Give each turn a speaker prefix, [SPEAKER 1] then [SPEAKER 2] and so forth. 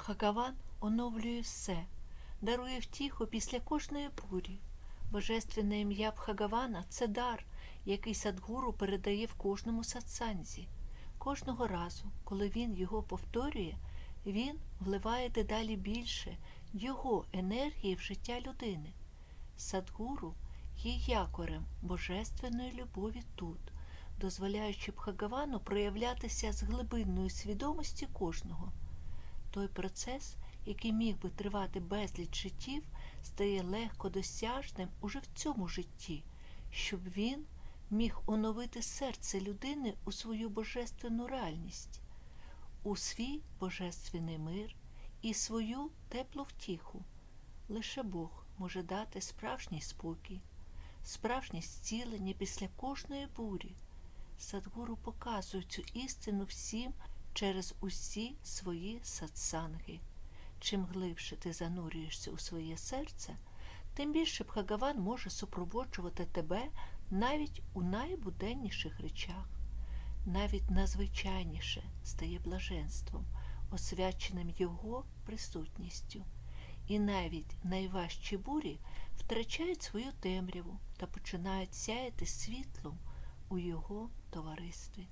[SPEAKER 1] Бхагаван оновлює все, дарує втіху після кожної бурі. Божественне ім'я Бхагавана це дар, який Садгуру передає в кожному сатсанзі. Кожного разу, коли він його повторює, він вливає дедалі більше його енергії в життя людини. Садгуру є якорем божественної любові тут, дозволяючи Бхагавану проявлятися з глибинної свідомості кожного. Той процес, який міг би тривати безліч життів, стає легко досяжним уже в цьому житті, щоб він міг оновити серце людини у свою божественну реальність, у свій божественний мир і свою теплу втіху. Лише Бог може дати справжній спокій, справжнє зцілення після кожної бурі. Садгуру показує цю істину всім через усі свої сатсанги. Чим глибше ти занурюєшся у своє серце, тим більше Бхагаван може супроводжувати тебе навіть у найбуденніших речах. Навіть найзвичайніше стає блаженством, освяченим його присутністю. І навіть найважчі бурі втрачають свою темряву та починають сяяти світлом у його товаристві.